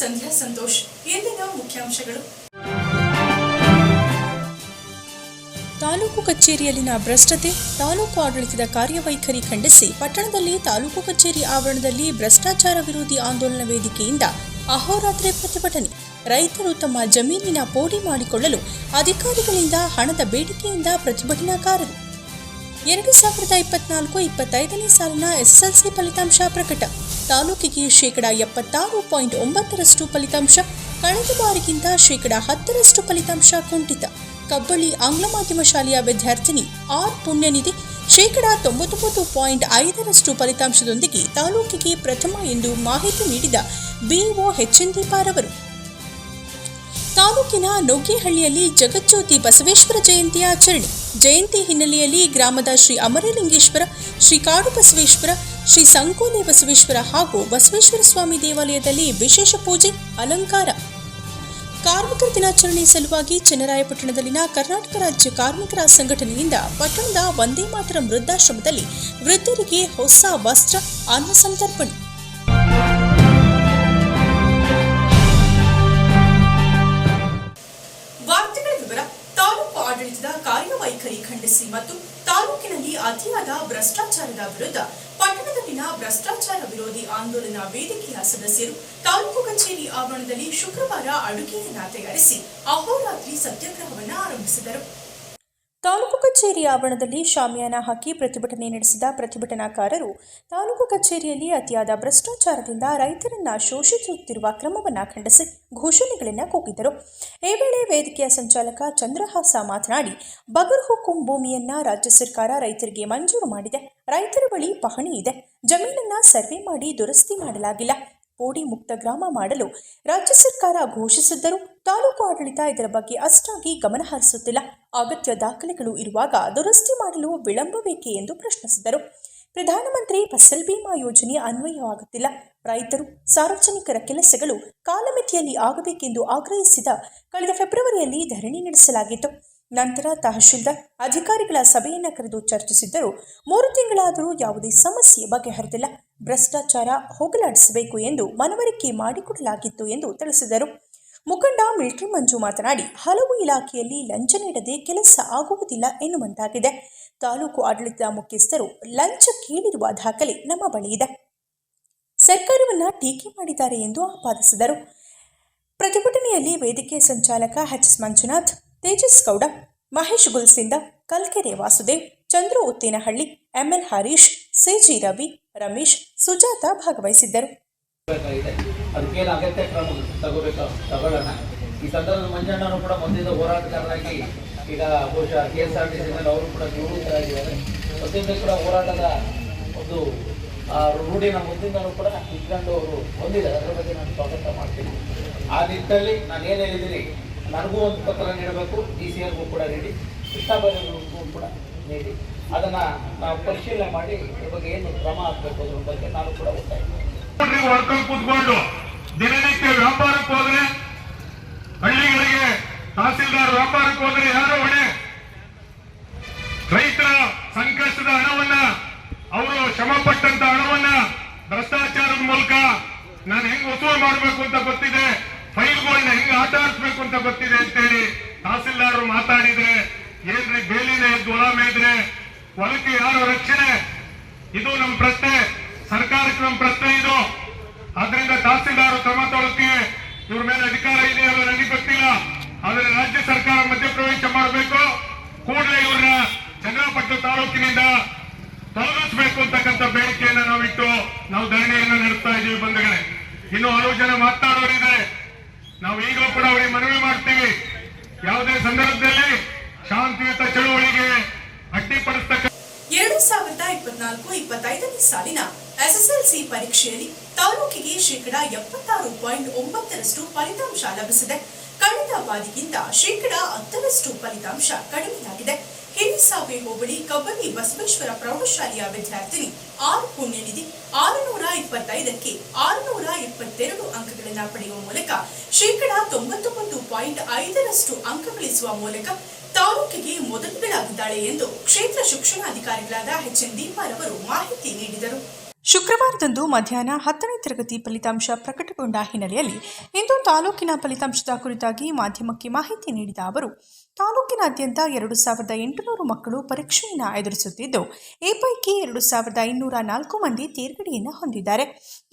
ಸಂಧ್ಯಾ ಸಂತೋಷ್ ಇಂದಿನ ಮುಖ್ಯಾಂಶಗಳು. ತಾಲೂಕು ಕಚೇರಿಯಲ್ಲಿನ ಭ್ರಷ್ಟತೆ, ತಾಲೂಕು ಆಡಳಿತದ ಕಾರ್ಯವೈಖರಿ ಖಂಡಿಸಿ ಪಟ್ಟಣದಲ್ಲಿ ತಾಲೂಕು ಕಚೇರಿ ಆವರಣದಲ್ಲಿ ಭ್ರಷ್ಟಾಚಾರ ವಿರೋಧಿ ಆಂದೋಲನ ವೇದಿಕೆಯಿಂದ ಅಹೋರಾತ್ರಿ ಪ್ರತಿಭಟನೆ. ರೈತರು ತಮ್ಮ ಜಮೀನಿನ ಪೋಡಿ ಮಾಡಿಕೊಳ್ಳಲು ಅಧಿಕಾರಿಗಳಿಂದ ಹಣದ ಬೇಡಿಕೆಯಿಂದ ಪ್ರತಿಭಟನಾಕಾರರು. ಎರಡು ಸಾವಿರದ ಇಪ್ಪತ್ನಾಲ್ಕು, ಇಪ್ಪತ್ತೈದನೇ ಸಾಲಿನ ಎಸ್ಎಸ್ಎಲ್ಸಿ ಫಲಿತಾಂಶ ಪ್ರಕಟ. ತಾಲೂಕಿಗೆ ಶೇಕಡ ಎಪ್ಪತ್ತಾರು ಪಾಯಿಂಟ್ ಒಂಬತ್ತರಷ್ಟು ಫಲಿತಾಂಶ, ಕಳೆದ ಬಾರಿಗಿಂತ ಶೇಕಡ ಹತ್ತರಷ್ಟು ಫಲಿತಾಂಶ ಕುಂಠಿತ. ಕಬ್ಬಳ್ಳಿ ಆಂಗ್ಲ ಮಾಧ್ಯಮ ಶಾಲೆಯ ವಿದ್ಯಾರ್ಥಿನಿ ಆರ್ ಪುಣ್ಯನಿಧಿ ಶೇಕಡ ತೊಂಬತ್ತೊಂಬತ್ತು ಪಾಯಿಂಟ್ ಐದರಷ್ಟು ಫಲಿತಾಂಶದೊಂದಿಗೆ ತಾಲೂಕಿಗೆ ಪ್ರಥಮ ಎಂದು ಮಾಹಿತಿ ನೀಡಿದ ಬಿಇಒ ಎಚ್ಎನ್ ದೀಪಾರವರು ತಾಲೂಕಿನ ನುಗ್ಗೇಹಳ್ಳಿಯಲ್ಲಿ ಜಗಜ್ಯೋತಿ ಬಸವೇಶ್ವರ ಜಯಂತಿ ಆಚರಣೆ. ಜಯಂತಿ ಹಿನ್ನೆಲೆಯಲ್ಲಿ ಗ್ರಾಮದ ಶ್ರೀ ಅಮರಲಿಂಗೇಶ್ವರ, ಶ್ರೀ ಕಾಡು ಬಸವೇಶ್ವರ ಶ್ರೀ ಸಂಕೋಲೆ ಬಸವೇಶ್ವರ ಹಾಗೂ ಬಸವೇಶ್ವರ ಸ್ವಾಮಿ ದೇವಾಲಯದಲ್ಲಿ ವಿಶೇಷ ಪೂಜೆ, ಅಲಂಕಾರ. ಕಾರ್ಮಿಕರ ದಿನಾಚರಣೆ ಸಲುವಾಗಿ ಚನ್ನರಾಯಪಟ್ಟಣದಲ್ಲಿನ ಕರ್ನಾಟಕ ರಾಜ್ಯ ಕಾರ್ಮಿಕರ ಸಂಘಟನೆಯಿಂದ ಪಟ್ಟಣದ ವಂದೇ ಮಾತರ ವೃದ್ಧಾಶ್ರಮದಲ್ಲಿ ವೃದ್ಧರಿಗೆ ಹೊಸ ವಸ್ತ್ರ ಅನ್ನ ಸಂತರ್ಪಣೆ ಆಡಳಿತದ ಕಾರ್ಯವೈಖರಿ ಖಂಡಿಸಿ ಮತ್ತು ತಾಲೂಕಿನಲ್ಲಿ ಅತಿಯಾದ ಭ್ರಷ್ಟಾಚಾರದ ವಿರುದ್ಧ ಪಟ್ಟಣದಲ್ಲಿನ ಭ್ರಷ್ಟಾಚಾರ ವಿರೋಧಿ ಆಂದೋಲನ ವೇದಿಕೆಯ ಸದಸ್ಯರು ತಾಲೂಕು ಕಚೇರಿ ಆವರಣದಲ್ಲಿ ಶುಕ್ರವಾರ ಅಡುಗೆಯನ್ನ ತಯಾರಿಸಿ ಅಹೋರಾತ್ರಿ ಸತ್ಯಾಗ್ರಹವನ್ನು ಆರಂಭಿಸಿದರು. ತಾಲೂಕು ಕಚೇರಿ ಆವರಣದಲ್ಲಿ ಶಾಮಿಯಾನ ಹಾಕಿ ಪ್ರತಿಭಟನೆ ನಡೆಸಿದ ಪ್ರತಿಭಟನಾಕಾರರು, ತಾಲೂಕು ಕಚೇರಿಯಲ್ಲಿ ಅತಿಯಾದ ಭ್ರಷ್ಟಾಚಾರದಿಂದ ರೈತರನ್ನ ಶೋಷಿಸುತ್ತಿರುವ ಕ್ರಮವನ್ನು ಖಂಡಿಸಿ ಘೋಷಣೆಗಳನ್ನು ಕೂಗಿದರು. ಈ ವೇಳೆ ವೇದಿಕೆಯ ಸಂಚಾಲಕ ಚಂದ್ರಹಾಸ ಮಾತನಾಡಿ, ಬಗರ್ ಹುಕುಂ ಭೂಮಿಯನ್ನ ರಾಜ್ಯ ಸರ್ಕಾರ ರೈತರಿಗೆ ಮಂಜೂರು ಮಾಡಿದೆ. ರೈತರ ಬಳಿ ಪಹಣಿ ಇದೆ. ಜಮೀನನ್ನ ಸರ್ವೆ ಮಾಡಿ ದುರಸ್ತಿ ಮಾಡಲಾಗಿಲ್ಲ. ಪೋಡಿ ಮುಕ್ತ ಗ್ರಾಮ ಮಾಡಲು ರಾಜ್ಯ ಸರ್ಕಾರ ಘೋಷಿಸಿದ್ದರೂ ತಾಲೂಕು ಆಡಳಿತ ಇದರ ಬಗ್ಗೆ ಅಷ್ಟಾಗಿ ಗಮನ ಹರಿಸುತ್ತಿಲ್ಲ. ಅಗತ್ಯ ದಾಖಲೆಗಳು ಇರುವಾಗ ದುರಸ್ತಿ ಮಾಡಲು ವಿಳಂಬಬೇಕೆ ಎಂದು ಪ್ರಶ್ನಿಸಿದರು. ಪ್ರಧಾನಮಂತ್ರಿ ಫಸಲ್ ಬಿಮಾ ಯೋಜನೆ ಅನ್ವಯವಾಗುತ್ತಿಲ್ಲ. ರೈತರು ಸಾರ್ವಜನಿಕರ ಕೆಲಸಗಳು ಕಾಲಮಿತಿಯಲ್ಲಿ ಆಗಬೇಕೆಂದು ಆಗ್ರಹಿಸಿದ ಕಳೆದ ಫೆಬ್ರವರಿಯಲ್ಲಿ ಧರಣಿ ನಡೆಸಲಾಗಿತ್ತು. ನಂತರ ತಹಶೀಲ್ದಾರ್, ಅಧಿಕಾರಿಗಳ ಸಭೆಯನ್ನು ಕರೆದು ಚರ್ಚಿಸಿದ್ದರೂ ಮೂರು ತಿಂಗಳಾದರೂ ಯಾವುದೇ ಸಮಸ್ಯೆ ಬಗೆಹರಿದಿಲ್ಲ. ಭ್ರಷ್ಟಾಚಾರ ಹೋಗಲಾಡಿಸಬೇಕು ಎಂದು ಮನವರಿಕೆ ಮಾಡಿಕೊಡಲಾಗಿತ್ತು ಎಂದು ತಿಳಿಸಿದರು. ಮುಖಂಡ ಮಿಲ್ಟ್ರಿ ಮಂಜು ಮಾತನಾಡಿ, ಹಲವು ಇಲಾಖೆಯಲ್ಲಿ ಲಂಚ ನೀಡದೆ ಕೆಲಸ ಆಗುವುದಿಲ್ಲ ಎನ್ನುವಂತಾಗಿದೆ. ತಾಲೂಕು ಆಡಳಿತದ ಮುಖ್ಯಸ್ಥರು ಲಂಚ ಕೇಳಿರುವ ದಾಖಲೆ ನಮ್ಮ ಬಳಿ ಇದೆ. ಸರ್ಕಾರವನ್ನ ಟೀಕೆ ಮಾಡಿದ್ದಾರೆ ಎಂದು ಆಪಾದಿಸಿದರು. ಪ್ರತಿಭಟನೆಯಲ್ಲಿ ವೇದಿಕೆ ಸಂಚಾಲಕ H S Manjunath, Tejas Gowda, Mahesh Gulsinda, Kalkere Vasudev, Chandru Uttenahalli, ML Harish CG Ravi Ramesh, Sujatha ಭಾಗವಹಿಸಿದ್ದರು. ಅದಕ್ಕೇನು ಅಗತ್ಯ ಕ್ರಮ ತಗೋಬೇಕು? ತಗೊಳ್ಳೋಣ. ಈ ಸಂದರ್ಭದಲ್ಲಿ ಮಂಜಣ್ಣನು ಕೂಡ ಮುಂದಿನ ಹೋರಾಟಗಾರರಾಗಿ ಈಗ ಬಹುಶಃ ಕೆ ಎಸ್ ಆರ್ ಟಿ ಸಿನಲ್ಲಿ ಅವರು ಕೂಡ ನಿವೃತ್ತರಾಗಿದ್ದಾರೆ. ಮೊದಲಿಂದ ಕೂಡ ಹೋರಾಟದ ಒಂದು ರೂಢಿನ ಮುಂದಿಂದಲೂ ಕೂಡ ಇಟ್ಕೊಂಡು ಅವರು ಹೊಂದಿದ್ದಾರೆ ಅದರ ಬಗ್ಗೆ ನಾನು ಸ್ವಾಗತ ಮಾಡ್ತೀನಿ. ಆ ನಿಟ್ಟಿನಲ್ಲಿ ನಾನು ಏನು ಹೇಳಿದ್ದೀನಿ? ನನಗೂ ಒಂದು ಪತ್ರ ನೀಡಬೇಕು. ಡಿ ಸಿ ಆರ್ಗೂ ಕೂಡ ನೀಡಿ. ಕೃಷ್ಣಬೈರಿಗೂ ಕೂಡ ನೀಡಿ. ಅದನ್ನು ನಾವು ಪರಿಶೀಲನೆ ಮಾಡಿ ಇದ್ರ ಬಗ್ಗೆ ಏನು ಕ್ರಮ ಆಗಬೇಕು ಅದ್ರ ಬಗ್ಗೆ ನಾನು ಕೂಡ ಒತ್ತಾಯ ಹೊಡ್ಕೊಂಡು ಕೂತ್ಕೊಂಡು ದಿನನಿತ್ಯ ವ್ಯಾಪಾರಕ್ಕೆ ಹೋದ್ರೆ ಹಳ್ಳಿಗಳಿಗೆ ತಹಸೀಲ್ದಾರ್ ವ್ಯಾಪಾರಕ್ಕೆ ಹೋದ್ರೆ ಯಾರು ಹೊಣೆ. ರೈತರ ಸಂಕಷ್ಟದ ಹಣವನ್ನ ಅವರು ಶ್ರಮ ಪಟ್ಟಂತ ಹಣವನ್ನ ಭ್ರಷ್ಟಾಚಾರದ ಮೂಲಕ ನಾನು ಹೆಂಗ್ ವಸೂಲು ಮಾಡಬೇಕು ಅಂತ ಗೊತ್ತಿದೆ ಫೈಲ್ಗಳನ್ನ ಹೆಂಗ್ ಆಟ ಆಡಿಸ್ಬೇಕು ಅಂತ ಗೊತ್ತಿದೆ ಅಂತೇಳಿ ತಹಸೀಲ್ದಾರ್ ಮಾತಾಡಿದ್ರೆ, ಏನ್ರಿ ಬೇಲಿನೇ ಗೋಲಾಮೆ ಇದ್ರೆ ಹೊಲಕ್ಕೆ ಯಾರು ರಕ್ಷಣೆ? ಇದು ನಮ್ಮ ಪ್ರಶ್ನೆ. ಸರ್ಕಾರಕ್ಕೆ ನಮ್ಮ ಪ್ರಶ್ನೆ ಇದು. ಆದ್ರಿಂದ ತಹಸೀಲ್ದಾರ್ ಕ್ರಮ ತಗೊಳಕ್ಕೆ ಇವ್ರ ಮೇಲೆ ಅಧಿಕಾರ ಇದೆ ಅಲ್ಲ ನನಗೆ ಗೊತ್ತಿಲ್ಲ. ಆದ್ರೆ ರಾಜ್ಯ ಸರ್ಕಾರ ಮಧ್ಯಪ್ರವೇಶ ಮಾಡಬೇಕು. ಕೂಡಲೇ ಇವ್ರನ್ನ ಚನ್ನಪಟ್ಟಣ ತಾಲೂಕಿನಿಂದ ತೊಲಗಿಸಬೇಕು ಅಂತಕ್ಕಂಥ ಬೇಡಿಕೆಯನ್ನ ನಾವಿಟ್ಟು ನಾವು ಧರಣಿಯನ್ನು ನಡೆಸ್ತಾ ಇದೀವಿ ಬಂಧುಗಳೇ. ಇನ್ನು ಹಲವು ಜನ ಮಾತನಾಡೋರಿದ್ದಾರೆ ನಾವು ಈಗಲೂ ಕೂಡ ಅವರಿಗೆ ಮನವಿ ಮಾಡ್ತೀವಿ. ಯಾವುದೇ ಸಂದರ್ಭದಲ್ಲಿ ಶಾಂತಿಯುತ ಚಳುವಳಿಗೆ ಇಪ್ಪತ್ನಾಲ್ಕು ಇಪ್ಪತ್ತೈದನೇ ಸಾಲಿನ ಎಸ್ಎಸ್ಎಲ್ಸಿ ಪರೀಕ್ಷೆಯಲ್ಲಿ ತಾಲೂಕಿಗೆ ಶೇಕಡಾ ಎಪ್ಪತ್ತಾರು ಪಾಯಿಂಟ್ ಒಂಬತ್ತರಷ್ಟು ಫಲಿತಾಂಶ ಲಭಿಸಿದೆ. ಕಳೆದ ಬಾರಿಗಿಂತ ಶೇಕಡಾ ಹತ್ತರಷ್ಟು ಫಲಿತಾಂಶ ಕಡಿಮೆಯಾಗಿದೆ. ಹಿರಿಸಾವೆ ಹೋಬಳಿ ಕಬ್ಬಳ್ಳಿ ಬಸವೇಶ್ವರ ಪ್ರೌಢಶಾಲೆಯ ವಿದ್ಯಾರ್ಥಿನಿ ಆರ್ ಪುಣ್ಯನಿಧಿ ಆರುನೂರ ಇಪ್ಪತ್ತೈದಕ್ಕೆ ಆರುನೂರ ಇಪ್ಪತ್ತೆರಡು ಅಂಕಗಳನ್ನು ಪಡೆಯುವ ಮೂಲಕ ಶೇಕಡ ತೊಂಬತ್ತೊಂಬತ್ತು ಪಾಯಿಂಟ್ ಐದರಷ್ಟು ಅಂಕ ಗಳಿಸುವ ಮೂಲಕ ತಾಲೂಕಿಗೆ ಮೊದಲುಗಳಾಗಿದ್ದಾಳೆ ಎಂದು ಕ್ಷೇತ್ರ ಶಿಕ್ಷಣಾಧಿಕಾರಿಗಳಾದ ಎಚ್ ಎನ್ ದೀಪಾರವರು ಮಾಹಿತಿ ನೀಡಿದರು. ಶುಕ್ರವಾರದಂದು ಮಧ್ಯಾಹ್ನ ಹತ್ತನೇ ತರಗತಿ ಫಲಿತಾಂಶ ಪ್ರಕಟಗೊಂಡ ಹಿನ್ನೆಲೆಯಲ್ಲಿ ಇಂದು ತಾಲೂಕಿನ ಫಲಿತಾಂಶದ ಕುರಿತಾಗಿ ಮಾಧ್ಯಮಕ್ಕೆ ಮಾಹಿತಿ ನೀಡಿದ ಅವರು ತಾಲೂಕಿನಾದ್ಯಂತ ಎರಡು ಸಾವಿರದ ಎಂಟುನೂರು ಮಕ್ಕಳು ಪರೀಕ್ಷೆಯನ್ನು ಎದುರಿಸುತ್ತಿದ್ದು, ಈ ಪೈಕಿ ಎರಡು ಸಾವಿರದ ಇನ್ನೂರ ನಾಲ್ಕು ಮಂದಿ ತೇರ್ಗಡೆಯನ್ನು ಹೊಂದಿದ್ದಾರೆ.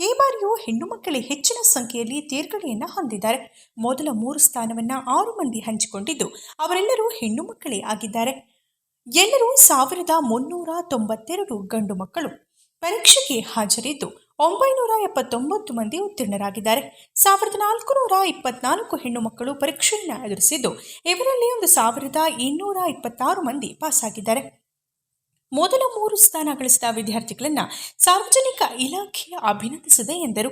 ಈ ಬಾರಿಯೂ ಹೆಣ್ಣು ಮಕ್ಕಳೇ ಹೆಚ್ಚಿನ ಸಂಖ್ಯೆಯಲ್ಲಿ ತೇರ್ಗಡೆಯನ್ನು ಹೊಂದಿದ್ದಾರೆ. ಮೊದಲ ಮೂರು ಸ್ಥಾನವನ್ನು ಆರು ಮಂದಿ ಹಂಚಿಕೊಂಡಿದ್ದು, ಅವರೆಲ್ಲರೂ ಹೆಣ್ಣು ಮಕ್ಕಳೇ ಆಗಿದ್ದಾರೆ. ಎಲ್ಲರೂ ಸಾವಿರದ ಮುನ್ನೂರ ತೊಂಬತ್ತೆರಡು ಗಂಡು ಮಕ್ಕಳು ಪರೀಕ್ಷೆಗೆ ಹಾಜರಿದ್ದು ಒಂಬೈನೂರ ಎಪ್ಪತ್ತೊಂಬತ್ತು ಮಂದಿ ಉತ್ತೀರ್ಣರಾಗಿದ್ದಾರೆ. ಸಾವಿರದ ನಾಲ್ಕು ನೂರ ಇಪ್ಪತ್ನಾಲ್ಕು ಹೆಣ್ಣು ಮಕ್ಕಳು ಪರೀಕ್ಷೆಯನ್ನು ಎದುರಿಸಿದ್ದು. ಇವರಲ್ಲಿ ಒಂದು ಸಾವಿರದ ಇನ್ನೂರ ಇಪ್ಪತ್ತಾರು ಮಂದಿ ಪಾಸಾಗಿದ್ದಾರೆ. ಮೊದಲ ಮೂರು ಸ್ಥಾನ ಗಳಿಸಿದ ವಿದ್ಯಾರ್ಥಿಗಳನ್ನು ಸಾರ್ವಜನಿಕ ಇಲಾಖೆ ಅಭಿನಂದಿಸಿದೆ ಎಂದರು.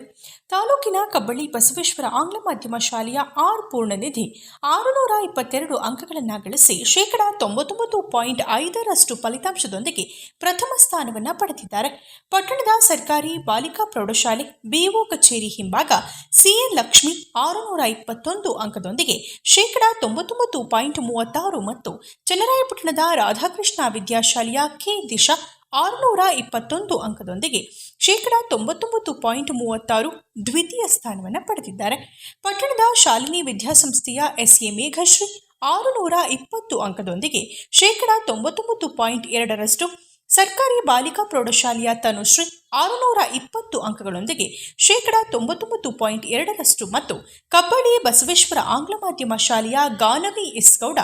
ತಾಲೂಕಿನ ಕಬ್ಬಳ್ಳಿ ಬಸವೇಶ್ವರ ಆಂಗ್ಲ ಮಾಧ್ಯಮ ಶಾಲೆಯ ಆರ್ ಪೂರ್ಣನಿಧಿ ಆರುನೂರ ಇಪ್ಪತ್ತೆರಡು ಅಂಕಗಳನ್ನು ಗಳಿಸಿ ಶೇಕಡಾ ತೊಂಬತ್ತೊಂಬತ್ತು ಪಾಯಿಂಟ್ ಐದರಷ್ಟು ಫಲಿತಾಂಶದೊಂದಿಗೆ ಪ್ರಥಮ ಸ್ಥಾನವನ್ನು ಪಡೆದಿದ್ದಾರೆ. ಪಟ್ಟಣದ ಸರ್ಕಾರಿ ಬಾಲಿಕಾ ಪ್ರೌಢಶಾಲೆ ಬಿಒ ಕಚೇರಿ ಹಿಂಭಾಗ ಸಿಎನ್ ಲಕ್ಷ್ಮಿ ಆರುನೂರ ಇಪ್ಪತ್ತೊಂದು ಅಂಕದೊಂದಿಗೆ ಶೇಕಡಾ ತೊಂಬತ್ತೊಂಬತ್ತು ಪಾಯಿಂಟ್ ಮೂವತ್ತಾರು ಮತ್ತು ಚನ್ನರಾಯಪಟ್ಟಣದ ರಾಧಾಕೃಷ್ಣ ವಿದ್ಯಾಶಾಲೆಯ ಕೆ ದಿಶಾ ಆರುನೂರ ಇಪ್ಪತ್ತೊಂದು ಅಂಕದೊಂದಿಗೆ ಶೇಕಡಾ ತೊಂಬತ್ತೊಂಬತ್ತು ಪಾಯಿಂಟ್ ಮೂವತ್ತಾರು ದ್ವಿತೀಯ ಸ್ಥಾನವನ್ನು ಪಡೆದಿದ್ದಾರೆ. ಪಟ್ಟಣದ ಶಾಲಿನಿ ವಿದ್ಯಾಸಂಸ್ಥೆಯ ಎಸ್ ಎ ಮೇಘಶ್ರೀ ಆರುನೂರ ಇಪ್ಪತ್ತು ಅಂಕದೊಂದಿಗೆ ಶೇಕಡಾ ತೊಂಬತ್ತೊಂಬತ್ತು ಪಾಯಿಂಟ್ ಎರಡರಷ್ಟು, ಸರ್ಕಾರಿ ಬಾಲಿಕಾ ಪ್ರೌಢಶಾಲೆಯ ತನುಶ್ರೀ ಆರುನೂರ ಇಪ್ಪತ್ತು ಅಂಕಗಳೊಂದಿಗೆ ಶೇಕಡಾ ತೊಂಬತ್ತೊಂಬತ್ತು ಪಾಯಿಂಟ್ ಎರಡರಷ್ಟು ಮತ್ತು ಕಬ್ಬಡಿ ಬಸವೇಶ್ವರ ಆಂಗ್ಲ ಮಾಧ್ಯಮ ಶಾಲೆಯ ಗಾನವಿ ಇಸ್ಗೌಡ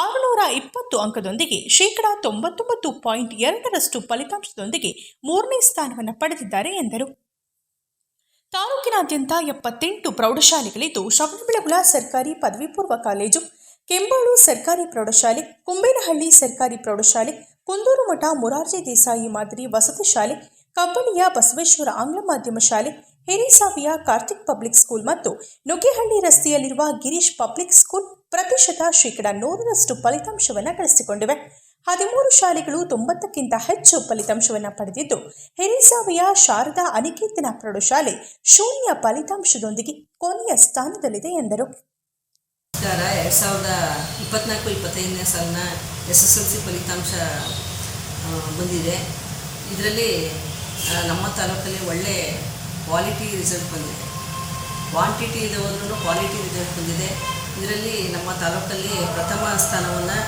ಆರುನೂರ ಇಪ್ಪತ್ತು ಅಂಕದೊಂದಿಗೆ ಶೇಕಡಾ ತೊಂಬತ್ತೊಂಬತ್ತು ಪಾಯಿಂಟ್ ಎರಡರಷ್ಟು ಫಲಿತಾಂಶದೊಂದಿಗೆ ಮೂರನೇ ಸ್ಥಾನವನ್ನು ಪಡೆದಿದ್ದಾರೆ ಎಂದರು. ತಾಲೂಕಿನಾದ್ಯಂತ ಎಪ್ಪತ್ತೆಂಟು ಪ್ರೌಢಶಾಲೆಗಳಿದ್ದು, ಶ್ರವಣಬೆಳಗೊಳ ಸರ್ಕಾರಿ ಪದವಿ ಪೂರ್ವ ಕಾಲೇಜು, ಕೆಂಬಾಳು ಸರ್ಕಾರಿ ಪ್ರೌಢಶಾಲೆ ಕುಂಬೇನಹಳ್ಳಿ ಸರ್ಕಾರಿ ಪ್ರೌಢಶಾಲೆ ಕುಂದೂರು ಮಠ ಮೊರಾರ್ಜಿ ದೇಸಾಯಿ ಮಾದರಿ ವಸತಿ ಶಾಲೆ ಕಬ್ಬಳಿಯ ಬಸವೇಶ್ವರ ಆಂಗ್ಲ ಮಾಧ್ಯಮ ಶಾಲೆ ಹಿರಿಸಾವಿಯ ಕಾರ್ತಿಕ್ ಪಬ್ಲಿಕ್ ಸ್ಕೂಲ್ ಮತ್ತು ನುಗ್ಗೇಹಳ್ಳಿ ರಸ್ತೆಯಲ್ಲಿರುವ ಗಿರೀಶ್ ಪಬ್ಲಿಕ್ ಸ್ಕೂಲ್ ಪ್ರತಿಶತ ಶೇಕಡ ನೂರರಷ್ಟು ಫಲಿತಾಂಶವನ್ನು ಗಳಿಸಿಕೊಂಡಿವೆ. ಹದಿಮೂರು ಶಾಲೆಗಳು ತೊಂಬತ್ತಕ್ಕಿಂತ ಹೆಚ್ಚು ಫಲಿತಾಂಶವನ್ನು ಪಡೆದಿದ್ದು ಹಿರಿಸಾವಿಯ ಶಾರದಾ ಅನಿಕೇತನ ಪ್ರೌಢಶಾಲೆ ಶೂನ್ಯ ಫಲಿತಾಂಶದೊಂದಿಗೆ ಕೊನೆಯ ಸ್ಥಾನದಲ್ಲಿದೆ ಎಂದರು. ಎರಡು ಸಾವಿರದ ಇಪ್ಪತ್ನಾಲ್ಕು, ಇಪ್ಪತ್ತೈದನೇ ಸಾಲಿನ ಎಸ್ ಎಸ್ ಎಲ್ ಸಿ ಫಲಿತಾಂಶ ಬಂದಿದೆ. ಇದರಲ್ಲಿ ನಮ್ಮ ತಾಲೂಕಲ್ಲಿ ಒಳ್ಳೆ ಕ್ವಾಲಿಟಿ ರಿಸಲ್ಟ್ ಬಂದಿದೆ. ಕ್ವಾಂಟಿಟಿ ಇದೆ ಹೋದ್ರೂ ಕ್ವಾಲಿಟಿ ರಿಸಲ್ಟ್ ಬಂದಿದೆ. ಇದರಲ್ಲಿ ನಮ್ಮ ತಾಲೂಕಲ್ಲಿ ಪ್ರಥಮ ಸ್ಥಾನವನ್ನು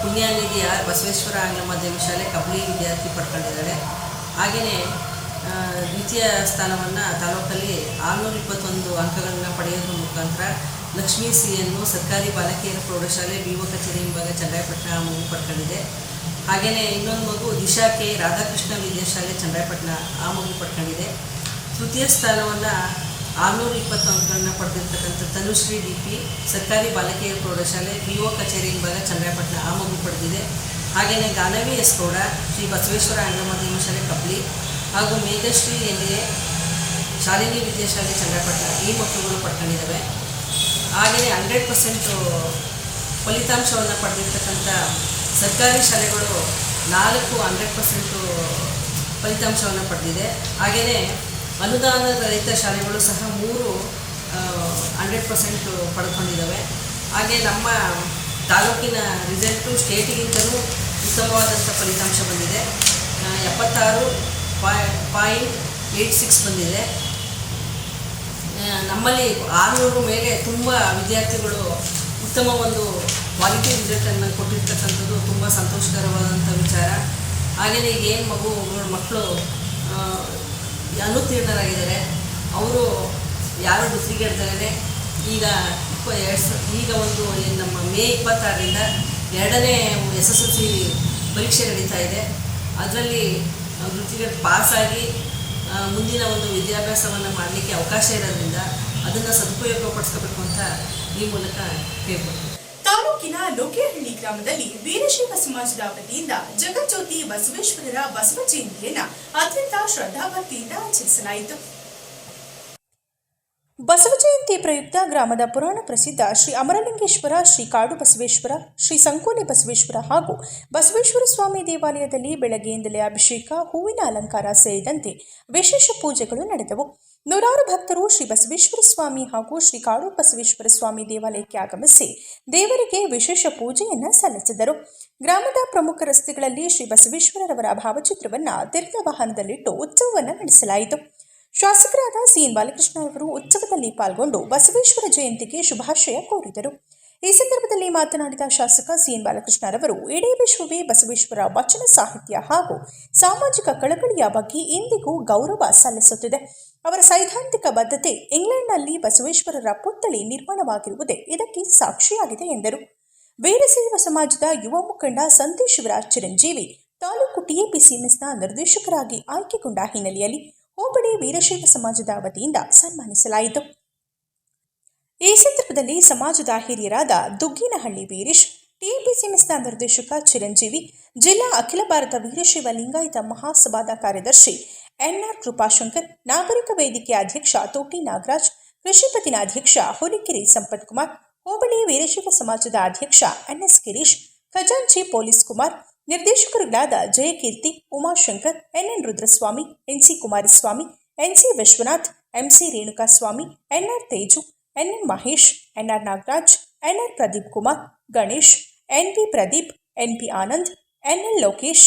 ಪುಣ್ಯಾನಿಧಿಯ ಬಸವೇಶ್ವರ ಆಂಗ್ಲ ಮಾಧ್ಯಮ ಶಾಲೆ ಕಬ್ಲಿ ವಿದ್ಯಾರ್ಥಿ ಪಡ್ಕೊಂಡಿದ್ದಾರೆ. ಹಾಗೆಯೇ ದ್ವಿತೀಯ ಸ್ಥಾನವನ್ನು ತಾಲೂಕಲ್ಲಿ ಆರುನೂರ ಇಪ್ಪತ್ತೊಂದು ಅಂಕಗಳನ್ನು ಪಡೆಯೋದ್ರ ಮುಖಾಂತರ ಲಕ್ಷ್ಮೀ ಸಿಯನ್ನು ಸರ್ಕಾರಿ ಬಾಲಕಿಯರ ಪ್ರೌಢಶಾಲೆ ಬಿ ಒ ಕಚೇರಿ ಹಿಂಭಾಗ ಚಂದ್ರಾಯಪಟ್ಟಣ ಮಗು ಪಡ್ಕೊಂಡಿದೆ. ಹಾಗೆಯೇ ಇನ್ನೊಂದು ಮಗು ದಿಶಾ ಕೆ ರಾಧಾಕೃಷ್ಣ ವಿದ್ಯಾಶಾಲೆ ಚಂದ್ರಾಯಪಟ್ಟಣ ಆ ಮಗು ಪಡ್ಕೊಂಡಿದೆ. ತೃತೀಯ ಸ್ಥಾನವನ್ನು ಆರುನೂರ ಇಪ್ಪತ್ತು ಅಂಕಗಳನ್ನ ಪಡೆದಿರ್ತಕ್ಕಂಥ ತನುಶ್ರೀ ಡಿ ಪಿ, ಸರ್ಕಾರಿ ಬಾಲಕಿಯರ ಪ್ರೌಢಶಾಲೆ, ಬಿ ಒ ಕಚೇರಿ ಹಿಂಭಾಗ ಚಂದ್ರಪಟ್ಟಣ ಆ ಮಗು ಪಡೆದಿದೆ. ಹಾಗೆಯೇ ಗಾನವಿ ಎಸ್ ಗೌಡ, ಶ್ರೀ ಬಸವೇಶ್ವರ ಆಂಗ್ಲ ಮಾಧ್ಯಮ ಶಾಲೆ ಕಬ್ಲಿ ಹಾಗೂ ಮೇಘಶ್ರೀ ಎಲ್ಲಿಯೇ ಶಾಲಿನಿ ವಿದ್ಯಾಶಾಲೆ ಚಂದ್ರಪಟ್ಟಣ ಈ ಮಕ್ಕಳುಗಳು ಪಡ್ಕೊಂಡಿದ್ದಾವೆ ಹಾಗೆಯೇ ಹಂಡ್ರೆಡ್ ಪರ್ಸೆಂಟು ಫಲಿತಾಂಶವನ್ನು ಪಡೆದಿರ್ತಕ್ಕಂಥ ಸರ್ಕಾರಿ ಶಾಲೆಗಳು ನಾಲ್ಕು ಹಂಡ್ರೆಡ್ ಪರ್ಸೆಂಟು ಫಲಿತಾಂಶವನ್ನು ಪಡೆದಿದೆ. ಹಾಗೆಯೇ ಅನುದಾನ ರಹಿತ ಶಾಲೆಗಳು ಸಹ ಮೂರು ಹಂಡ್ರೆಡ್ ಪರ್ಸೆಂಟ್ ಪಡ್ಕೊಂಡಿದ್ದಾವೆ ಹಾಗೆ ನಮ್ಮ ತಾಲೂಕಿನ ರಿಸಲ್ಟು ಸ್ಟೇಟಿಗಿಂತಲೂ ಉತ್ತಮವಾದಂಥ ಫಲಿತಾಂಶ ಬಂದಿದೆ. ಎಪ್ಪತ್ತಾರು ಪಾಯಿಂಟ್ ಏಯ್ಟ್ ಸಿಕ್ಸ್ ಬಂದಿದೆ. ನಮ್ಮಲ್ಲಿ ಆರುನೂರು ಮೇಲೆ ತುಂಬ ವಿದ್ಯಾರ್ಥಿಗಳು ಉತ್ತಮ ಒಂದು ಕ್ವಾಲಿಟಿ ರಿಸಲ್ಟನ್ನು ಕೊಟ್ಟಿರ್ತಕ್ಕಂಥದ್ದು ತುಂಬ ಸಂತೋಷಕರವಾದಂಥ ವಿಚಾರ. ಹಾಗೆಯೇ ಈಗ ಏನು ಮಗು ಮಕ್ಕಳು ಅನುತ್ತೀರ್ಣರಾಗಿದ್ದಾರೆ. ಅವರು ಯಾರು ಡಿಸ್ಟ್ರಿಕ್ಟ್ ಈಗ ಎರಡು ಈಗ ಒಂದು ನಮ್ಮ ಮೇ ಇಪ್ಪತ್ತಾರರಿಂದ ಎರಡನೇ ಎಸ್ ಎಸ್ ಎಲ್ ಸಿ ಪರೀಕ್ಷೆ ನಡೀತಾ ಇದೆ. ಅದರಲ್ಲಿ ವೃತ್ತಿಗಟ್ ಪಾಸಾಗಿ ಮುಂದಿನ ಒಂದು ವಿದ್ಯಾಭ್ಯಾಸವನ್ನು ಮಾಡಲಿಕ್ಕೆ ಅವಕಾಶ ಇರೋದ್ರಿಂದ ಅದನ್ನು ಸದುಪಯೋಗ ಪಡಿಸ್ಕೋಬೇಕು ಅಂತ ಈ ಮೂಲಕ ಕೇಳ್ಬೋದು ತಾಲೂಕಿನ ಲೋಕೇಹಳ್ಳಿ ಗ್ರಾಮದಲ್ಲಿ ವೀರಶೈವ ಸಮಾಜದ ವತಿಯಿಂದ ಜಗಜ್ಯೋತಿ ಬಸವೇಶ್ವರರ ಬಸವ ಜಯಂತಿಯನ್ನ ಅತ್ಯಂತ ಶ್ರದ್ಧಾಭಕ್ತಿಯಿಂದ ಆಚರಿಸಲಾಯಿತು. ಬಸವ ಜಯಂತಿ ಪ್ರಯುಕ್ತ ಗ್ರಾಮದ ಪುರಾಣ ಪ್ರಸಿದ್ಧ ಶ್ರೀ ಅಮರಲಿಂಗೇಶ್ವರ, ಶ್ರೀ ಕಾಡು ಬಸವೇಶ್ವರ, ಶ್ರೀ ಸಂಕೋಲೆ ಬಸವೇಶ್ವರ ಹಾಗೂ ಬಸವೇಶ್ವರ ಸ್ವಾಮಿ ದೇವಾಲಯದಲ್ಲಿ ಬೆಳಗ್ಗೆಯಿಂದಲೇ ಅಭಿಷೇಕ, ಹೂವಿನ ಅಲಂಕಾರ ಸೇರಿದಂತೆ ವಿಶೇಷ ಪೂಜೆಗಳು ನಡೆದವು. ನೂರಾರು ಭಕ್ತರು ಶ್ರೀ ಬಸವೇಶ್ವರ ಸ್ವಾಮಿ ಹಾಗೂ ಶ್ರೀ ಕಾಡು ಬಸವೇಶ್ವರ ಸ್ವಾಮಿ ದೇವಾಲಯಕ್ಕೆ ಆಗಮಿಸಿ ದೇವರಿಗೆ ವಿಶೇಷ ಪೂಜೆಯನ್ನು ಸಲ್ಲಿಸಿದರು. ಗ್ರಾಮದ ಪ್ರಮುಖ ರಸ್ತೆಗಳಲ್ಲಿ ಶ್ರೀ ಬಸವೇಶ್ವರರವರ ಭಾವಚಿತ್ರವನ್ನು ವಾಹನದಲ್ಲಿಟ್ಟು ಉತ್ಸವವನ್ನು ನಡೆಸಲಾಯಿತು. ಶಾಸಕರಾದ ಸಿಎನ್ ಬಾಲಕೃಷ್ಣ ಅವರು ಉತ್ಸವದಲ್ಲಿ ಪಾಲ್ಗೊಂಡು ಬಸವೇಶ್ವರ ಜಯಂತಿಗೆ ಶುಭಾಶಯ ಕೋರಿದರು. ಈ ಸಂದರ್ಭದಲ್ಲಿ ಮಾತನಾಡಿದ ಶಾಸಕ ಸಿಎನ್ ಬಾಲಕೃಷ್ಣರವರು, ಇಡೀ ವಿಶ್ವವೇ ಬಸವೇಶ್ವರ ವಚನ ಸಾಹಿತ್ಯ ಹಾಗೂ ಸಾಮಾಜಿಕ ಕಳಕಳಿಯ ಬಗ್ಗೆ ಇಂದಿಗೂ ಗೌರವ ಸಲ್ಲಿಸುತ್ತಿದೆ. ಅವರ ಸೈದ್ಧಾಂತಿಕ ಬದ್ಧತೆ ಇಂಗ್ಲೆಂಡ್ನಲ್ಲಿ ಬಸವೇಶ್ವರರ ಪುತ್ಥಳಿ ನಿರ್ಮಾಣವಾಗಿರುವುದೇ ಇದಕ್ಕೆ ಸಾಕ್ಷಿಯಾಗಿದೆ ಎಂದರು. ವೀರಶೈವ ಸಮಾಜದ ಯುವ ಮುಖಂಡ ಸಂತೇಶ್ ಶಿವರಾಜ್ ಚಿರಂಜೀವಿ ತಾಲೂಕು ಟಿಎಪಿಸಿಎಂಎಸ್ನ ನಿರ್ದೇಶಕರಾಗಿ ಆಯ್ಕೆಗೊಂಡ ಹಿನ್ನೆಲೆಯಲ್ಲಿ ಹೋಬಳಿ ವೀರಶೈವ ಸಮಾಜದ ವತಿಯಿಂದ ಸನ್ಮಾನಿಸಲಾಯಿತು. ಈ ಸಂದರ್ಭದಲ್ಲಿ ಸಮಾಜದ ಹಿರಿಯರಾದ ದುಗ್ಗಿನಹಳ್ಳಿ ವೀರೇಶ್ ಟಿಎಪಿಸಿಎಂಎಸ್ನ ನಿರ್ದೇಶಕ ಚಿರಂಜೀವಿ, ಜಿಲ್ಲಾ ಅಖಿಲ ಭಾರತ ವೀರಶೈವ ಲಿಂಗಾಯತ ಮಹಾಸಭಾದ ಕಾರ್ಯದರ್ಶಿ ಎನ್ಆರ್ ಕೃಪಾಶಂಕರ್, ನಾಗರಿಕ ವೇದಿಕೆ ಅಧ್ಯಕ್ಷ ತೋಟಿ ನಾಗರಾಜ್ ಕೃಷಿಪತಿನ ಅಧ್ಯಕ್ಷ ಹುಲಿಕಿರಿ ಸಂಪತ್ ಕುಮಾರ್, ಹೋಬಳಿ ವೀರಶೈವ ಸಮಾಜದ ಅಧ್ಯಕ್ಷ ಎನ್ಎಸ್ ಗಿರೀಶ್, ಖಜಾಂಚಿ police Kumar ನಿರ್ದೇಶಕರುಗಳಾದ Jayakeerthi, Umashankar, NN Rudraswamy, NC Kumaraswamy, NC Vishwanath MC Renukaswamy, NR Teju N Mahesh, NR Nagaraj, NR Pradeep Kumar, Ganesh NP Pradeep, NP Anand, NL Lokesh,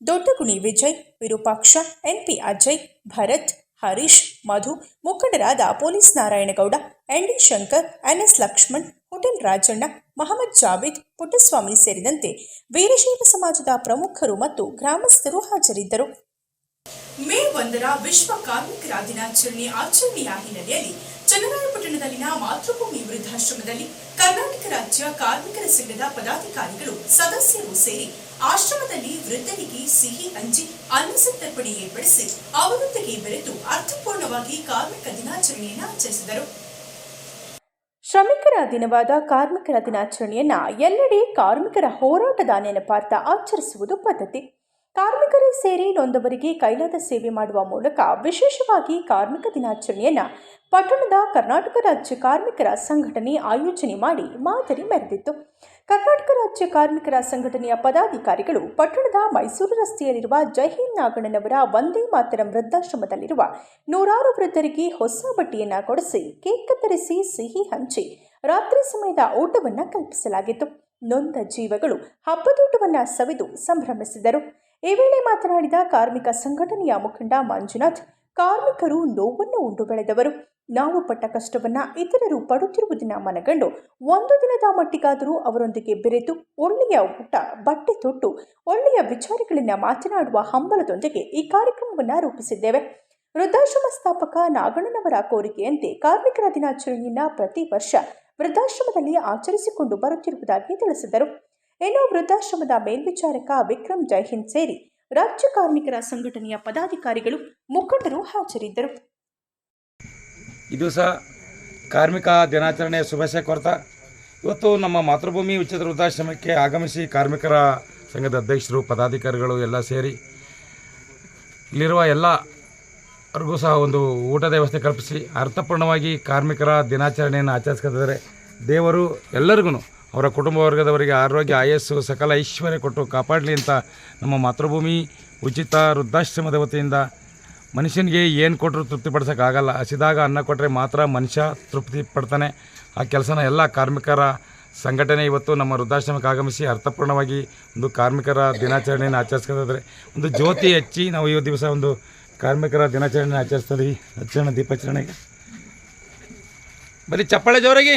Doddaguni Vijay, Virupaksha, NP Ajay, Bharath, Harish, Madhu, ಮುಖಂಡರಾದ police Narayanagowda, ND Shankar, NS Lakshman hotel Rajanna, Mohammed Javed, Puttaswamy ಸೇರಿದಂತೆ ವೀರಶೈವ ಸಮಾಜದ ಪ್ರಮುಖರು ಮತ್ತು ಗ್ರಾಮಸ್ಥರು ಹಾಜರಿದ್ದರು. ಮೇ ಒಂದರ ವಿಶ್ವ ಕಾರ್ಮಿಕರ ದಿನಾಚರಣೆ ಆಚರಣೆಯ ಹಿನ್ನೆಲೆಯಲ್ಲಿ ಚನ್ನರಾಯಪಟ್ಟಣದಲ್ಲಿನ ಮಾತೃಭೂಮಿ ವೃದ್ಧಾಶ್ರಮದಲ್ಲಿ ಕರ್ನಾಟಕ ರಾಜ್ಯ ಕಾರ್ಮಿಕರ ಸಂಘದ ಪದಾಧಿಕಾರಿಗಳು ಸದಸ್ಯರು ಸೇರಿ ಆಶ್ರಮದಲ್ಲಿ ವೃದ್ಧರಿಗೆ ಸಿಹಿ, ಅಂಜಿ, ಅನ್ನ ಸಂತರ್ಪಣೆ ಏರ್ಪಡಿಸಿ ಅವರೊಂದಿಗೆ ಬೆರೆತು ಅರ್ಥಪೂರ್ಣವಾಗಿ ಕಾರ್ಮಿಕ ದಿನಾಚರಣೆಯನ್ನು ಆಚರಿಸಿದರು. ಶ್ರಮಿಕರ ದಿನವಾದ ಕಾರ್ಮಿಕರ ದಿನಾಚರಣೆಯನ್ನ ಎಲ್ಲೆಡೆ ಕಾರ್ಮಿಕರ ಹೋರಾಟದ ನೆನಪಾರ್ಥ ಆಚರಿಸುವುದು ಪದ್ಧತಿ. ಕಾರ್ಮಿಕರೇ ಸೇರಿ ನೊಂದವರಿಗೆ ಕೈಲಾದ ಸೇವೆ ಮಾಡುವ ಮೂಲಕ ವಿಶೇಷವಾಗಿ ಕಾರ್ಮಿಕ ದಿನಾಚರಣೆಯನ್ನ ಪಟ್ಟಣದ ಕರ್ನಾಟಕ ರಾಜ್ಯ ಕಾರ್ಮಿಕರ ಸಂಘಟನೆ ಆಯೋಜನೆ ಮಾಡಿ ಮಾದರಿ ಮೆರೆದಿತ್ತು. ಕರ್ನಾಟಕ ರಾಜ್ಯ ಕಾರ್ಮಿಕರ ಸಂಘಟನೆಯ ಪದಾಧಿಕಾರಿಗಳು ಪಟ್ಟಣದ ಮೈಸೂರು ರಸ್ತೆಯಲ್ಲಿರುವ ಜೈಹಿಂದ್ ನಾಗಣ್ಣನವರ ವಂದೇ ಮಾತರಂ ವೃದ್ಧಾಶ್ರಮದಲ್ಲಿರುವ ನೂರಾರು ವೃದ್ಧರಿಗೆ ಹೊಸ ಬಟ್ಟೆಯನ್ನ ಕೊಡಿಸಿ ಕೇಕ್ ಕತ್ತರಿಸಿ ಸಿಹಿ ಹಂಚಿ ರಾತ್ರಿ ಸಮಯದ ಊಟವನ್ನ ಕಲ್ಪಿಸಲಾಗಿತ್ತು. ನೊಂದ ಜೀವಗಳು ಹಬ್ಬದೂಟವನ್ನ ಸವಿದು ಸಂಭ್ರಮಿಸಿದರು. ಈ ವೇಳೆ ಮಾತನಾಡಿದ ಕಾರ್ಮಿಕ ಸಂಘಟನೆಯ ಮುಖಂಡ ಮಂಜುನಾಥ್ ಕಾರ್ಮಿಕರು ನೋವನ್ನು ಉಂಡು ಬೆಳೆದವರು. ನಾವು ಪಟ್ಟ ಕಷ್ಟವನ್ನ ಇತರರು ಪಡುತ್ತಿರುವುದನ್ನ ಮನಗಂಡು ಒಂದು ದಿನದ ಮಟ್ಟಿಗಾದರೂ ಅವರೊಂದಿಗೆ ಬೆರೆತು ಒಳ್ಳೆಯ ಊಟ, ಬಟ್ಟೆ ತೊಟ್ಟು, ಒಳ್ಳೆಯ ವಿಚಾರಗಳನ್ನ ಮಾತನಾಡುವ ಹಂಬಲದೊಂದಿಗೆ ಈ ಕಾರ್ಯಕ್ರಮವನ್ನ ರೂಪಿಸಿದ್ದೇವೆ. ವೃದ್ಧಾಶ್ರಮ ಸ್ಥಾಪಕ ನಾಗಣ್ಣನವರ ಕೋರಿಕೆಯಂತೆ ಕಾರ್ಮಿಕರ ದಿನಾಚರಣೆಯನ್ನ ಪ್ರತಿ ವರ್ಷ ವೃದ್ಧಾಶ್ರಮದಲ್ಲಿ ಆಚರಿಸಿಕೊಂಡು ಬರುತ್ತಿರುವುದಾಗಿ ತಿಳಿಸಿದರು. ಇನ್ನು ವೃದ್ಧಾಶ್ರಮದ ಮೇಲ್ವಿಚಾರಕ ವಿಕ್ರಮ್ ಜೈಹಿಂದ್ ಸೇರಿ ರಾಜ್ಯ ಕಾರ್ಮಿಕರ ಸಂಘಟನೆಯ ಪದಾಧಿಕಾರಿಗಳು ಮುಖಂಡರು ಹಾಜರಿದ್ದರು. ಇದು ಸಹ ಕಾರ್ಮಿಕ ದಿನಾಚರಣೆಯ ಶುಭಾಶಯ ಕೋರ್ತಾ. ಇವತ್ತು ನಮ್ಮ ಮಾತೃಭೂಮಿ ಉಚಿತ ವೃದ್ಧಾಶ್ರಮಕ್ಕೆ ಆಗಮಿಸಿ ಕಾರ್ಮಿಕರ ಸಂಘದ ಅಧ್ಯಕ್ಷರು, ಪದಾಧಿಕಾರಿಗಳು ಎಲ್ಲ ಸೇರಿ ಇಲ್ಲಿರುವ ಎಲ್ಲರಿಗೂ ಸಹ ಒಂದು ಊಟದ ವ್ಯವಸ್ಥೆ ಕಲ್ಪಿಸಿ ಅರ್ಥಪೂರ್ಣವಾಗಿ ಕಾರ್ಮಿಕರ ದಿನಾಚರಣೆಯನ್ನು ಆಚರಿಸ್ಕೊತಿದ್ದಾರೆ. ದೇವರು ಎಲ್ಲರಿಗೂ ಅವರ ಕುಟುಂಬ ವರ್ಗದವರಿಗೆ ಆರೋಗ್ಯ, ಆಯಸ್ಸು, ಸಕಲ ಐಶ್ವರ್ಯ ಕೊಟ್ಟು ಕಾಪಾಡಲಿ ಅಂತ ನಮ್ಮ ಮಾತೃಭೂಮಿ ಉಚಿತ ವೃದ್ಧಾಶ್ರಮದ ವತಿಯಿಂದ ಮನುಷ್ಯನಿಗೆ ಏನು ಕೊಟ್ಟರು ತೃಪ್ತಿ ಪಡಿಸೋಕ್ಕಾಗಲ್ಲ ಹಸಿದಾಗ ಅನ್ನ ಕೊಟ್ಟರೆ ಮಾತ್ರ ಮನುಷ್ಯ ತೃಪ್ತಿ ಪಡ್ತಾನೆ. ಆ ಕೆಲಸನ ಎಲ್ಲ ಕಾರ್ಮಿಕರ ಸಂಘಟನೆ ಇವತ್ತು ನಮ್ಮ ವೃದ್ಧಾಶ್ರಮಕ್ಕೆ ಆಗಮಿಸಿ ಅರ್ಥಪೂರ್ಣವಾಗಿ ಒಂದು ಕಾರ್ಮಿಕರ ದಿನಾಚರಣೆಯನ್ನು ಆಚರಿಸ್ಕೊಂಡಿದ್ರೆ ಒಂದು ಜ್ಯೋತಿ ಹಚ್ಚಿ ನಾವು ಈ ದಿವಸ ಒಂದು ಕಾರ್ಮಿಕರ ದಿನಾಚರಣೆ ಆಚರಿಸ್ತೀವಿ ಹಚ್ಚೋಣ ದೀಪಾಚರಣೆಗೆ. ಬರೀ ಚಪ್ಪಾಳೆ ಜೋರಾಗಿ.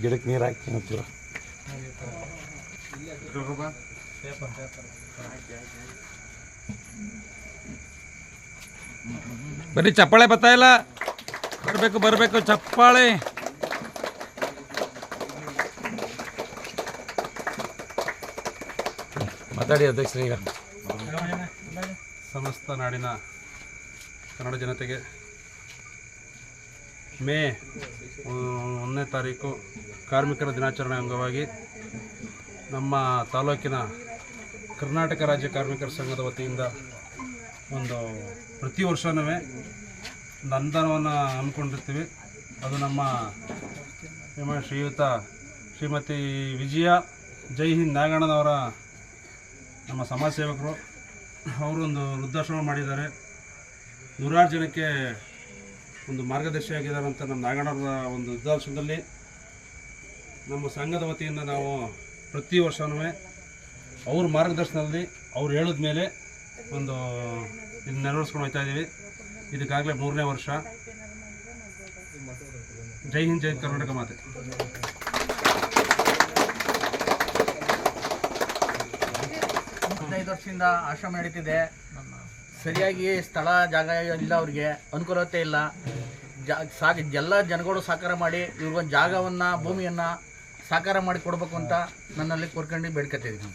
ಗಿಡಕ್ಕೆ ನೀರು ಹಾಕಿ ಒಂಚೂರು ಬರೀ ಚಪ್ಪಾಳೆ ಬರ್ತಾ ಇಲ್ಲ. ಬರಬೇಕು ಬರಬೇಕು ಚಪ್ಪಾಳೆ. ಮಾತಾಡಿ ಅಧ್ಯಕ್ಷರೇ ಈಗ. ಸಮಸ್ತ ನಾಡಿನ ಕನ್ನಡ ಜನತೆಗೆ ಮೇ ಒಂದನೇ ತಾರೀಕು ಕಾರ್ಮಿಕರ ದಿನಾಚರಣೆ ಅಂಗವಾಗಿ ನಮ್ಮ ತಾಲೂಕಿನ ಕರ್ನಾಟಕ ರಾಜ್ಯ ಕಾರ್ಮಿಕರ ಸಂಘದ ವತಿಯಿಂದ ಒಂದು ಪ್ರತಿ ವರ್ಷವೂ ಒಂದು ಅನುದಾನವನ್ನು ಹಮ್ಮಿಕೊಂಡಿರ್ತೀವಿ. ಅದು ನಮ್ಮ ನಿಮ್ಮ ಶ್ರೀಯುತ ಶ್ರೀಮತಿ ವಿಜಯ ಜೈ ಹಿಂದ್ ನಾಗಣ್ಣನವರ ನಮ್ಮ ಸಮಾಜ ಸೇವಕರು. ಅವರೊಂದು ವೃದ್ಧಾಶ್ರಮ ಮಾಡಿದ್ದಾರೆ. ನೂರಾರು ಜನಕ್ಕೆ ಒಂದು ಮಾರ್ಗದರ್ಶಿ ಆಗಿದ್ದಾರೆ ಅಂತ ನಮ್ಮ ನಾಗಣ್ಣವರ ಒಂದು ವೃದ್ಧಾಶ್ರಮದಲ್ಲಿ ನಮ್ಮ ಸಂಘದ ವತಿಯಿಂದ ನಾವು ಪ್ರತಿ ವರ್ಷವೂ ಅವ್ರ ಮಾರ್ಗದರ್ಶನದಲ್ಲಿ ಅವ್ರು ಹೇಳಿದ ಮೇಲೆ ಒಂದು ಇದು ನೆರವೇರಿಸ್ಕೊಂಡು ಹೋಗ್ತಾ ಇದ್ದೀವಿ. ಇದಕ್ಕಾಗಲೇ ಮೂರನೇ ವರ್ಷ. ಜೈ ಹಿಂದ್, ಜೈ ಕರ್ನಾಟಕ ಮಾತೆ ಹದಿನೈದು ವರ್ಷದಿಂದ ಆಶ್ರಮ ನಡೀತಿದೆ. ಸರಿಯಾಗಿ ಸ್ಥಳ, ಜಾಗ ಇಲ್ಲ ಅವ್ರಿಗೆ. ಅನುಕೂಲತೆ ಇಲ್ಲ. ಜಾ, ಸಾಕ, ಎಲ್ಲ ಜನಗಳು ಸಹಕಾರ ಮಾಡಿ ಇವ್ರಿಗೊಂದು ಜಾಗವನ್ನು, ಭೂಮಿಯನ್ನು ಸಹಕಾರ ಮಾಡಿ ಕೊಡಬೇಕು ಅಂತ ನನ್ನಲ್ಲಿ ಕೋರ್ಕೊಂಡು ಬೇಡ್ಕೊತಿದ್ದೀನಿ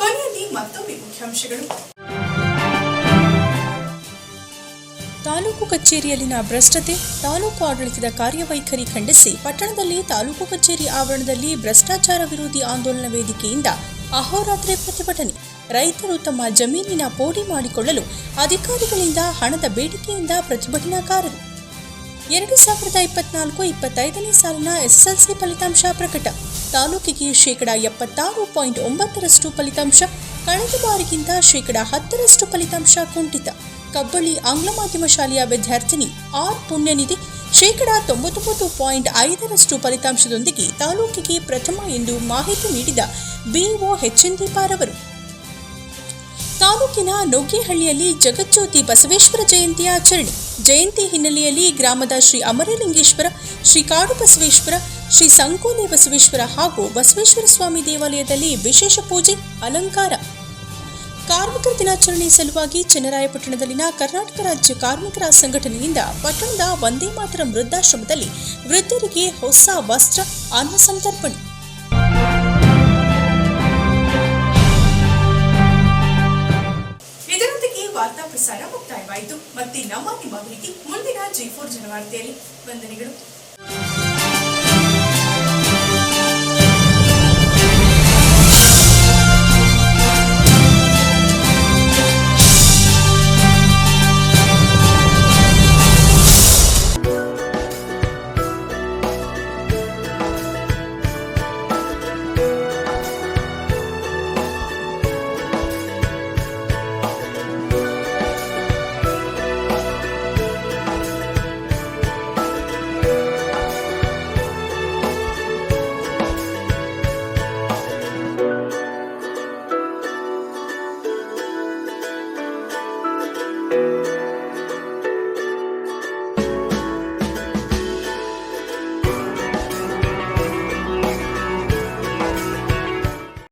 ಕೊನೆಯಲ್ಲಿ ಮತ್ತೊಮ್ಮೆ ಮುಖ್ಯಾಂಶಗಳು. ತಾಲೂಕು ಕಚೇರಿಯಲ್ಲಿನ ಭ್ರಷ್ಟತೆ, ತಾಲೂಕು ಆಡಳಿತದ ಕಾರ್ಯವೈಖರಿ ಖಂಡಿಸಿ, ಪಟ್ಟಣದಲ್ಲಿ ತಾಲೂಕು ಕಚೇರಿ ಆವರಣದಲ್ಲಿ ಭ್ರಷ್ಟಾಚಾರ ವಿರೋಧಿ ಆಂದೋಲನ ವೇದಿಕೆಯಿಂದ ಅಹೋರಾತ್ರಿ ಪ್ರತಿಭಟನೆ. ರೈತರು ತಮ್ಮ ಜಮೀನಿನ ಪೋಡಿ ಮಾಡಿಕೊಳ್ಳಲು ಅಧಿಕಾರಿಗಳಿಂದ ಹಣದ ಬೇಡಿಕೆಯಿಂದ ಪ್ರತಿಭಟನಾಕಾರರು. ಎರಡು ಸಾವಿರದ ಇಪ್ಪತ್ನಾಲ್ಕು ಇಪ್ಪತ್ತೈದನೇ ಸಾಲಿನ ಎಸ್ಎಸ್ಎಲ್ಸಿ ಫಲಿತಾಂಶ ಪ್ರಕಟ. ತಾಲೂಕಿಗೆ ಶೇಕಡಾ ಎಪ್ಪತ್ತಾರು ಪಾಯಿಂಟ್ ಒಂಬತ್ತರಷ್ಟು ಫಲಿತಾಂಶ, ಕಳೆದ ಬಾರಿಗಿಂತ ಶೇಕಡಾ ಹತ್ತರಷ್ಟು ಫಲಿತಾಂಶ ಕುಂಠಿತ. ಕಬ್ಬಳ್ಳಿ ಆಂಗ್ಲ ಮಾಧ್ಯಮ ಶಾಲೆಯ ವಿದ್ಯಾರ್ಥಿನಿ ಆರ್ ಪುಣ್ಯನಿಧಿ ಶೇಕಡಾ ತೊಂಬತ್ತೊಂಬತ್ತು ಪಾಯಿಂಟ್ ಐದರಷ್ಟು ಫಲಿತಾಂಶದೊಂದಿಗೆ ತಾಲೂಕಿಗೆ ಪ್ರಥಮ ಎಂದು ಮಾಹಿತಿ ನೀಡಿದ ಬಿಇಒ ಎಚ್ಎನ್ ದೀಪಾರವರು ತಾಲೂಕಿನ ನುಗ್ಗೇಹಳ್ಳಿಯಲ್ಲಿ ಜಗಜ್ಯೋತಿ ಬಸವೇಶ್ವರ ಜಯಂತಿ ಆಚರಣೆ. ಜಯಂತಿ ಹಿನ್ನೆಲೆಯಲ್ಲಿ ಗ್ರಾಮದ ಶ್ರೀ ಅಮರಲಿಂಗೇಶ್ವರ, ಶ್ರೀ ಕಾಡು ಬಸವೇಶ್ವರ ಶ್ರೀ ಸಂಕೋಲೆ ಬಸವೇಶ್ವರ ಹಾಗೂ ಬಸವೇಶ್ವರ ಸ್ವಾಮಿ ದೇವಾಲಯದಲ್ಲಿ ವಿಶೇಷ ಪೂಜೆ, ಅಲಂಕಾರ. ಕಾರ್ಮಿಕರ ದಿನಾಚರಣೆ ಸಲುವಾಗಿ ಚನ್ನರಾಯಪಟ್ಟಣದಲ್ಲಿನ ಕರ್ನಾಟಕ ರಾಜ್ಯ ಕಾರ್ಮಿಕರ ಸಂಘಟನೆಯಿಂದ ಪಟ್ಟಣದ ವಂದೇ ಮಾತರ ವೃದ್ಧಾಶ್ರಮದಲ್ಲಿ ವೃದ್ಧರಿಗೆ ಹೊಸ ವಸ್ತ್ರ ಅನ್ನ ಸಂತರ್ಪಣೆ ಇದರೊಂದಿಗೆ ವಾರ್ತಾ ಪ್ರಸಾರ ಮುಕ್ತಾಯವಾಯಿತು. ಮತ್ತೆ ನಮ್ಮ ನಿಮ್ಮ ಭೇಟಿ ಮುಂದಿನ ಜೈಪುರ್ ಜನವಾರ್ತೆಯಲ್ಲಿ ವಂದನೆಗಳು.